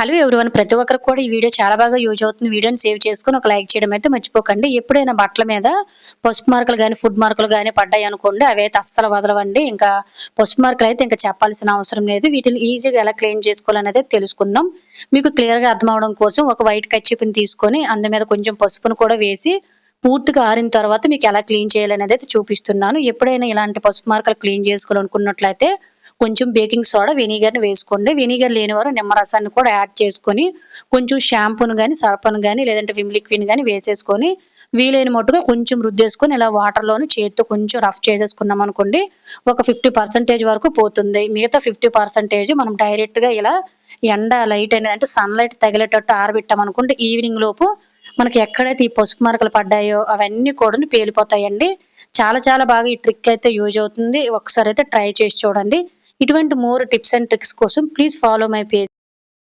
Hello everyone ప్రతి ఒక్కరికి కూడా ఈ వీడియో చాలా బాగా యూజ్ అవుతుంది. వీడియోని సేవ్ చేసుకుని ఒక లైక్ చేయడం అయితే మర్చిపోకండి. ఎప్పుడైనా బట్టల మీద పసుపు మార్కులు కానీ ఫుడ్ మార్కులు కానీ పడ్డాయి అనుకోండి అవి అయితే అస్సలు వదలవండి. ఇంకా పసుపు మార్కులు అయితే ఇంకా చెప్పాల్సిన అవసరం లేదు. వీటిని ఈజీగా ఎలా క్లీన్ చేసుకోవాలనేది తెలుసుకుందాం. మీకు క్లియర్గా అర్థం అవడం కోసం ఒక వైట్ కచ్చిపిని తీసుకొని అందు మీద కొంచెం పసుపును కూడా వేసి పూర్తిగా ఆరిన తర్వాత మీకు ఎలా క్లీన్ చేయాలనేది అయితే చూపిస్తున్నాను. ఎప్పుడైనా ఇలాంటి పసుపు మార్కలు క్లీన్ చేసుకోవాలనుకున్నట్లయితే కొంచెం బేకింగ్ సోడా వెనిగర్ని వేసుకోండి. వెనిగర్ లేని వారు నిమ్మరసాన్ని కూడా యాడ్ చేసుకొని కొంచెం షాంపూను కానీ సర్పను కానీ లేదంటే విమ్ లిక్విడ్ కానీ వేసేసుకొని వీలైన మట్టుగా కొంచెం రుద్దేసుకొని ఇలా వాటర్లోని చేతితో కొంచెం రఫ్ చేసేసుకున్నాం అనుకోండి ఒక ఫిఫ్టీ పర్సెంటేజ్ వరకు పోతుంది. మిగతా ఫిఫ్టీ పర్సెంటేజ్ మనం డైరెక్ట్గా ఇలా ఎండ లైట్ అనేది అంటే సన్లైట్ తగిలేటట్టు ఆరబెట్టాం అనుకుంటే ఈవినింగ్ లోపు మనకి ఎక్కడైతే ఈ పసుపు మరకలు పడ్డాయో అవన్నీ కూడా పేలిపోతాయండి. చాలా చాలా బాగా ఈ ట్రిక్ అయితే యూజ్ అవుతుంది. ఒకసారి అయితే ట్రై చేసి చూడండి. ఇటువంటి మోర్ టిప్స్ అండ్ ట్రిక్స్ కోసం ప్లీజ్ ఫాలో మై పేజ్